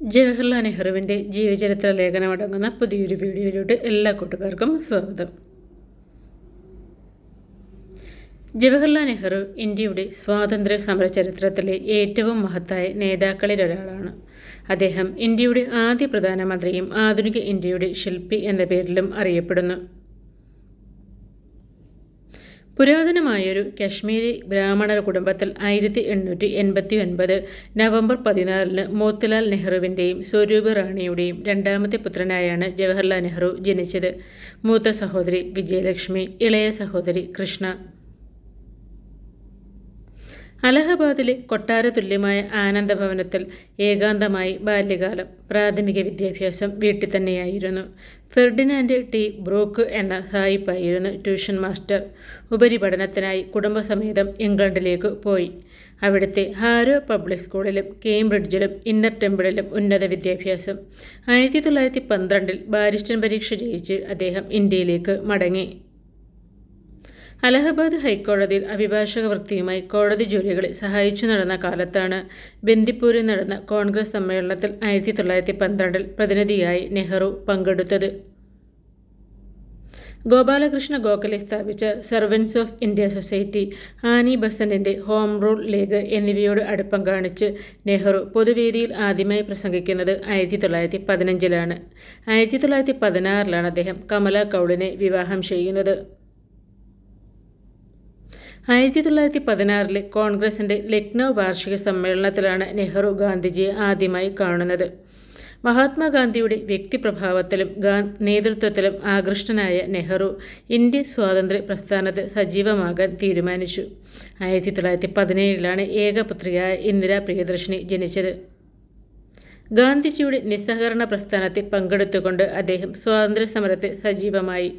ജവഹർലാൽ നെഹ്റുവിന്റെ ജീവചരിത്ര ലേഖനമടങ്ങുന്ന പുതിയൊരു വീഡിയോയിലൂടെ എല്ലാ കൂട്ടുകാർക്കും സ്വാഗതം. ജവഹർലാൽ നെഹ്റു ഇന്ത്യയുടെ സ്വാതന്ത്ര്യ സമര ചരിത്രത്തിലെ ഏറ്റവും മഹത്തായ നേതാക്കളിൽ ഒരാളാണ്. അദ്ദേഹം ഇന്ത്യയുടെ ആദ്യ പ്രധാനമന്ത്രിയും ആധുനിക ഇന്ത്യയുടെ ശില്പി എന്ന പേരിലും അറിയപ്പെടുന്നു. പുരാതനമായൊരു കശ്മീരി ബ്രാഹ്മണ കുടുംബത്തിൽ ആയിരത്തി എണ്ണൂറ്റി എൺപത്തി ഒൻപത് നവംബർ പതിനാലിന് മോത്തിലാൽ നെഹ്റുവിന്റെയും സ്വരൂപ് റാണിയുടെയും രണ്ടാമത്തെ പുത്രനായാണ് ജവഹർലാൽ നെഹ്റു ജനിച്ചത്. മൂത്ത സഹോദരി വിജയലക്ഷ്മി ഇളയ സഹോദരി കൃഷ്ണ. അലഹബാദിലെ കൊട്ടാര തുല്യമായ ആനന്ദഭവനത്തിൽ ഏകാന്തമായി ബാല്യകാലം പ്രാഥമിക വിദ്യാഭ്യാസം വീട്ടിൽ തന്നെയായിരുന്നു ഫെർഡിനാൻഡ് ടി. ബ്രോക്ക് എന്ന സായിപ്പായിരുന്നു ട്യൂഷൻ മാസ്റ്റർ. ഉപരിപഠനത്തിനായി കുടുംബസമേതം ഇംഗ്ലണ്ടിലേക്ക് പോയി. അവിടുത്തെ ഹാരോ പബ്ലിക് സ്കൂളിലും കേംബ്രിഡ്ജിലും ഇന്നർ ടെമ്പിളിലും ഉന്നത വിദ്യാഭ്യാസം. ആയിരത്തി തൊള്ളായിരത്തി പന്ത്രണ്ടിൽ ബാരിസ്റ്റൻ പരീക്ഷ ജയിച്ച് അദ്ദേഹം ഇന്ത്യയിലേക്ക് മടങ്ങി. അലഹബാദ് ഹൈക്കോടതിയിൽ അഭിഭാഷക വൃത്തിയുമായി കോടതി ജോലികളിൽ സഹായിച്ചു നടന്ന കാലത്താണ് ബന്ദിപ്പൂരിൽ നടന്ന കോൺഗ്രസ് സമ്മേളനത്തിൽ ആയിരത്തി തൊള്ളായിരത്തി പന്ത്രണ്ടിൽ പ്രതിനിധിയായി നെഹ്റു പങ്കെടുത്തത്. ഗോപാലകൃഷ്ണ ഗോഖലെ സ്ഥാപിച്ച servants of India society Annie ബസന്റിന്റെ home rule league എന്നിവയോട് അടുപ്പം കാണിച്ച് നെഹ്റു പൊതുവേദിയിൽ ആദ്യമായി പ്രസംഗിക്കുന്നത് ആയിരത്തി തൊള്ളായിരത്തി പതിനഞ്ചിലാണ്. ആയിരത്തി തൊള്ളായിരത്തി പതിനാറിലാണ് അദ്ദേഹം കമല കൗളിനെ വിവാഹം ചെയ്യുന്നത്. ആയിരത്തി തൊള്ളായിരത്തി പതിനാറിലെ കോൺഗ്രസിന്റെ ലക്നൗ വാർഷിക സമ്മേളനത്തിലാണ് നെഹ്റു ഗാന്ധിജിയെ ആദ്യമായി കാണുന്നത്. മഹാത്മാഗാന്ധിയുടെ വ്യക്തിപ്രഭാവത്തിലും ഗാ നേതൃത്വത്തിലും ആകൃഷ്ടനായ നെഹ്റു ഇന്ത്യൻ സ്വാതന്ത്ര്യ പ്രസ്ഥാനത്തിൽ സജീവമാകാൻ തീരുമാനിച്ചു. ആയിരത്തി തൊള്ളായിരത്തി പതിനേഴിലാണ് ഏകപുത്രിയായ ഇന്ദിരാ പ്രിയദർശിനി ജനിച്ചത്. ഗാന്ധിജിയുടെ നിസ്സഹകരണ പ്രസ്ഥാനത്തിൽ പങ്കെടുത്തുകൊണ്ട് അദ്ദേഹം സ്വാതന്ത്ര്യ സമരത്തിൽ സജീവമായി.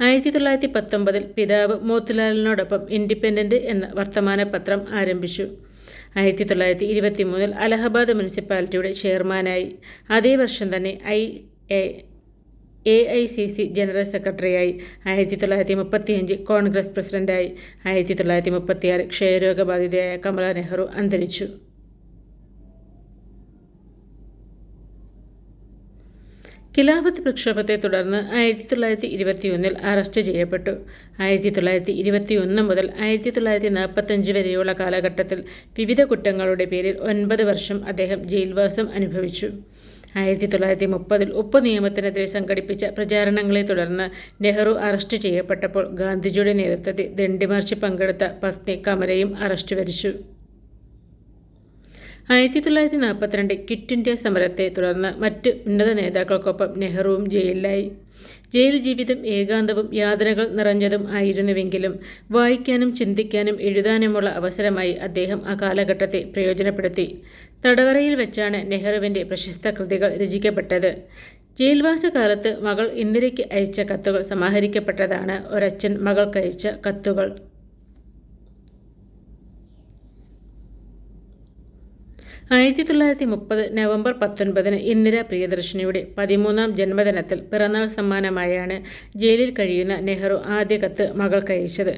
ആയിരത്തി തൊള്ളായിരത്തി പത്തൊമ്പതിൽ പിതാവ് മോത്തിലാലിനോടൊപ്പം ഇൻഡിപെൻഡന്റ് എന്ന വർത്തമാന പത്രം ആരംഭിച്ചു. ആയിരത്തി തൊള്ളായിരത്തി ഇരുപത്തി മൂന്നിൽ അലഹബാദ് മുനിസിപ്പാലിറ്റിയുടെ ചെയർമാനായി. അതേ വർഷം തന്നെ I A A I C C general സെക്രട്ടറിയായി. ആയിരത്തി തൊള്ളായിരത്തി മുപ്പത്തിയഞ്ച് കോൺഗ്രസ് പ്രസിഡന്റായി. ആയിരത്തി തൊള്ളായിരത്തി മുപ്പത്തിയാറ് ക്ഷയരോഗബാധിതയായ കമല നെഹ്റു അന്തരിച്ചു. ഖിലാഫത്ത് പ്രക്ഷോഭത്തെ തുടർന്ന് ആയിരത്തി തൊള്ളായിരത്തി ഇരുപത്തിയൊന്നിൽ അറസ്റ്റ് ചെയ്യപ്പെട്ടു. ആയിരത്തി തൊള്ളായിരത്തി ഇരുപത്തിയൊന്ന് മുതൽ ആയിരത്തി തൊള്ളായിരത്തി നാൽപ്പത്തഞ്ച് വരെയുള്ള കാലഘട്ടത്തിൽ വിവിധ കുറ്റങ്ങളുടെ പേരിൽ ഒൻപത് വർഷം അദ്ദേഹം ജയിൽവാസം അനുഭവിച്ചു. ആയിരത്തി തൊള്ളായിരത്തി മുപ്പതിൽ ഉപ്പ് നിയമത്തിനെതിരെ സംഘടിപ്പിച്ച പ്രചാരണങ്ങളെ തുടർന്ന് നെഹ്റു അറസ്റ്റ് ചെയ്യപ്പെട്ടപ്പോൾ ഗാന്ധിജിയുടെ നേതൃത്വത്തിൽ ദണ്ഡിമാർച്ച് പങ്കെടുത്ത പത്നി കമലയും അറസ്റ്റ് വരിച്ചു. ആയിരത്തി തൊള്ളായിരത്തി നാൽപ്പത്തിരണ്ട് കിറ്റ് ഇന്ത്യ സമരത്തെ തുടർന്ന് മറ്റ് ഉന്നത നേതാക്കൾക്കൊപ്പം നെഹ്റുവും ജയിലിലായി. ജയിൽ ജീവിതം ഏകാന്തവും യാതനകൾ നിറഞ്ഞതും ആയിരുന്നുവെങ്കിലും വായിക്കാനും ചിന്തിക്കാനും എഴുതാനുമുള്ള അവസരമായി അദ്ദേഹം ആ കാലഘട്ടത്തെ പ്രയോജനപ്പെടുത്തി. തടവറയിൽ വെച്ചാണ് നെഹ്റുവിന്റെ പ്രശസ്ത കൃതികൾ രചിക്കപ്പെട്ടത്. ജയിൽവാസകാലത്ത് മകൾ ഇന്ദിരയ്ക്ക് അയച്ച കത്തുകൾ സമാഹരിക്കപ്പെട്ടതാണ്. ഒരച്ഛൻ മകൾക്കയച്ച കത്തുകൾ. ആയിരത്തി തൊള്ളായിരത്തി മുപ്പത് നവംബർ പത്തൊൻപതിന് ഇന്ദിര പ്രിയദർശിനിയുടെ പതിമൂന്നാം ജന്മദിനത്തിൽ പിറന്നാൾ സമ്മാനമായാണ് ജയിലിൽ കഴിയുന്ന നെഹ്റു ആദ്യ കത്ത് മകൾക്കയച്ചത്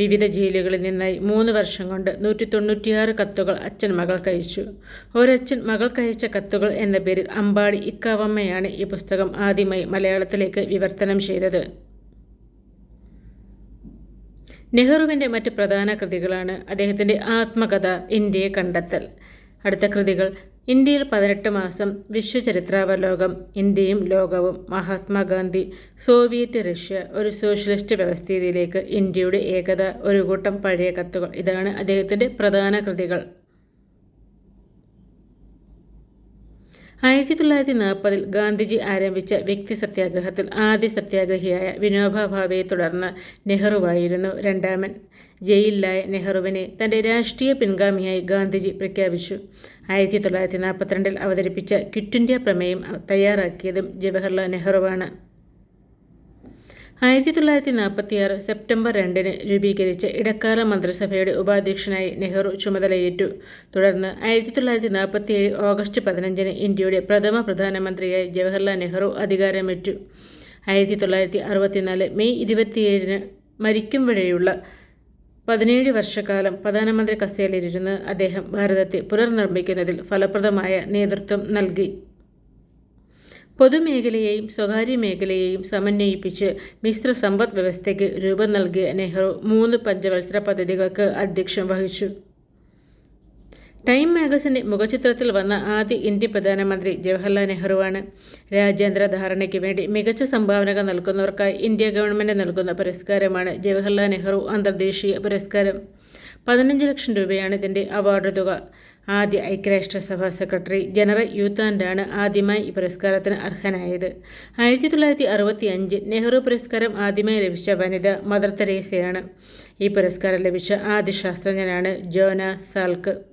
വിവിധ ജയിലുകളിൽ നിന്നായി മൂന്ന് വർഷം കൊണ്ട് നൂറ്റി തൊണ്ണൂറ്റിയാറ് കത്തുകൾ അച്ഛൻ മകൾക്കയച്ചു ഒരച്ഛൻ മകൾക്കയച്ച കത്തുകൾ എന്ന പേരിൽ അമ്പാടി ഇക്കാവമ്മയാണ് ഈ പുസ്തകം ആദ്യമായി മലയാളത്തിലേക്ക് വിവർത്തനം ചെയ്തത്. നെഹ്റുവിന്റെ മറ്റ് പ്രധാന കൃതികളാണ് അദ്ദേഹത്തിന്റെ ആത്മകഥ ഇന്ത്യയെ കണ്ടെത്തൽ. അടുത്ത കൃതികൾ. ഇന്ത്യയിൽ പതിനെട്ട് മാസം വിശ്വചരിത്രാവലോകം ഇന്ത്യയും ലോകവും മഹാത്മാഗാന്ധി സോവിയറ്റ് റഷ്യ ഒരു സോഷ്യലിസ്റ്റ് വ്യവസ്ഥിതിയിലേക്ക് ഇന്ത്യയുടെ ഏകത ഒരു കൂട്ടം പഴയ കത്തുകൾ. ഇതാണ് അദ്ദേഹത്തിന്റെ പ്രധാന കൃതികൾ. ആയിരത്തി തൊള്ളായിരത്തി നാൽപ്പതിൽ ഗാന്ധിജി ആരംഭിച്ച വ്യക്തി സത്യാഗ്രഹത്തിൽ ആദ്യ സത്യാഗ്രഹിയായ വിനോബ ഭാവയെ തുടർന്ന് നെഹ്റുവായിരുന്നു രണ്ടാമൻ. ജയിലിലായ നെഹ്റുവിനെ തന്റെ രാഷ്ട്രീയ പിൻഗാമിയായി ഗാന്ധിജി പ്രഖ്യാപിച്ചു. ആയിരത്തി തൊള്ളായിരത്തി നാൽപ്പത്തിരണ്ടിൽ അവതരിപ്പിച്ച ക്വിറ്റ് ഇന്ത്യ പ്രമേയം തയ്യാറാക്കിയതും ജവഹർലാൽ നെഹ്റുവാണ്. ആയിരത്തി തൊള്ളായിരത്തി നാൽപ്പത്തി ആറ് സെപ്റ്റംബർ രണ്ടിന് രൂപീകരിച്ച ഇടക്കാല മന്ത്രിസഭയുടെ ഉപാധ്യക്ഷനായി നെഹ്റു ചുമതലയേറ്റു. തുടർന്ന് ആയിരത്തി തൊള്ളായിരത്തി നാൽപ്പത്തി ഏഴ് ഓഗസ്റ്റ് പതിനഞ്ചിന് ഇന്ത്യയുടെ പ്രഥമ പ്രധാനമന്ത്രിയായി ജവഹർലാൽ നെഹ്റു അധികാരമേറ്റു. ആയിരത്തി തൊള്ളായിരത്തി അറുപത്തിനാല് മെയ് ഇരുപത്തിയേഴിന് മരിക്കും വരെയുള്ള പതിനേഴ് വർഷക്കാലം പ്രധാനമന്ത്രി കസേരയിലിരുന്ന് അദ്ദേഹം ഭാരതത്തെ പുനർനിർമ്മിക്കുന്നതിൽ ഫലപ്രദമായ നേതൃത്വം നൽകി. പൊതുമേഖലയെയും സ്വകാര്യ മേഖലയെയും സമന്വയിപ്പിച്ച് മിശ്ര സമ്പദ് വ്യവസ്ഥയ്ക്ക് രൂപം നൽകിയ നെഹ്റു മൂന്ന് പഞ്ചവത്സര പദ്ധതികൾക്ക് അധ്യക്ഷം വഹിച്ചു. ടൈം മാഗസിന്റെ മുഖചിത്രത്തിൽ വന്ന ആദ്യ ഇന്ത്യൻ പ്രധാനമന്ത്രി ജവഹർലാൽ നെഹ്റുവാണ്. രാജ്യാന്തര ധാരണയ്ക്ക് വേണ്ടി മികച്ച സംഭാവനകൾ നൽകുന്നവർക്കായി ഇന്ത്യ ഗവൺമെന്റ് നൽകുന്ന പുരസ്കാരമാണ് ജവഹർലാൽ നെഹ്റു അന്തർദേശീയ പുരസ്കാരം. പതിനഞ്ച് ലക്ഷം രൂപയാണ് ഇതിന്റെ അവാർഡ് തുക. ആദ്യ ഐക്യരാഷ്ട്രസഭ സെക്രട്ടറി ജനറൽ യൂത്താൻഡാണ് ആദ്യമായി ഈ പുരസ്കാരത്തിന് അർഹനായത്. ആയിരത്തി തൊള്ളായിരത്തി അറുപത്തി അഞ്ചിൽ നെഹ്റു പുരസ്കാരം ആദ്യമായി ലഭിച്ച വനിത മദർ തെരേസയാണ്. ഈ പുരസ്കാരം ലഭിച്ച ആദ്യ ശാസ്ത്രജ്ഞനാണ് ജോന സാൽക്ക്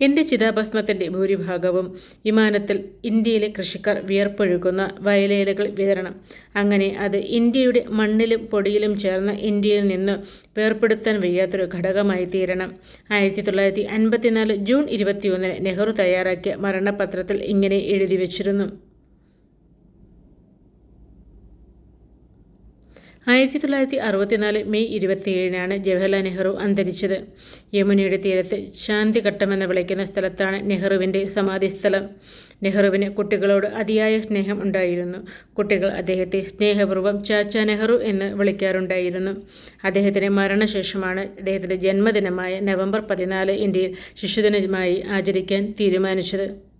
എന്റെ ചിതാഭസ്മത്തിന്റെ ഭൂരിഭാഗവും വിമാനത്തിൽ ഇന്ത്യയിലെ കൃഷിക്കാർ വിയർപ്പൊഴുകുന്ന വയലേലകൾ വിതരണം. അങ്ങനെ അത് ഇന്ത്യയുടെ മണ്ണിലും പൊടിയിലും ചേർന്ന ഇന്ത്യയിൽ നിന്ന് വേർപ്പെടുത്താൻ വയ്യാത്തൊരു ഘടകമായി തീരണം. ആയിരത്തി തൊള്ളായിരത്തി അൻപത്തിനാല് ജൂൺ ഇരുപത്തിയൊന്നിന് നെഹ്റു തയ്യാറാക്കിയ മരണപത്രത്തിൽ ഇങ്ങനെ എഴുതി വച്ചിരുന്നു. ആയിരത്തി തൊള്ളായിരത്തി അറുപത്തിനാല് മെയ് ഇരുപത്തിയേഴിനാണ് ജവഹർലാൽ നെഹ്റു അന്തരിച്ചത്. യമുനയുടെ തീരത്ത് ശാന്തിഘട്ടമെന്ന് വിളിക്കുന്ന സ്ഥലത്താണ് നെഹ്റുവിന്റെ സമാധിസ്ഥലം. നെഹ്റുവിന് കുട്ടികളോട് അതിയായ സ്നേഹം ഉണ്ടായിരുന്നു. കുട്ടികൾ അദ്ദേഹത്തെ സ്നേഹപൂർവം ചാച്ച നെഹ്റു എന്ന് വിളിക്കാറുണ്ടായിരുന്നു. അദ്ദേഹത്തിന്റെ മരണശേഷമാണ് അദ്ദേഹത്തിന്റെ ജന്മദിനമായ നവംബർ പതിനാല് ഇന്ത്യയിൽ ശിശുദിനമായി ആചരിക്കാൻ തീരുമാനിച്ചത്.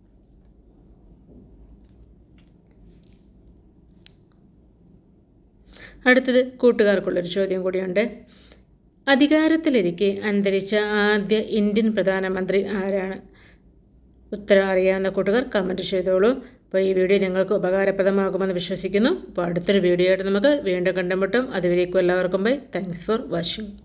അടുത്തത് കൂട്ടുകാർക്കുള്ളൊരു ചോദ്യം കൂടിയുണ്ട്. അധികാരത്തിലിരിക്കെ അന്തരിച്ച ആദ്യ ഇന്ത്യൻ പ്രധാനമന്ത്രി ആരാണ്? ഉത്തരം അറിയാവുന്ന കൂട്ടുകാർ കമന്റ് ചെയ്തോളൂ. അപ്പോൾ ഈ വീഡിയോ നിങ്ങൾക്ക് ഉപകാരപ്രദമാകുമെന്ന് വിശ്വസിക്കുന്നു. അപ്പോൾ അടുത്തൊരു വീഡിയോ ആയിട്ട് നമുക്ക് വീണ്ടും കണ്ടുമുട്ടും. അതുവരേക്കും എല്ലാവർക്കും ബൈ താങ്ക്സ് ഫോർ വാച്ചിങ്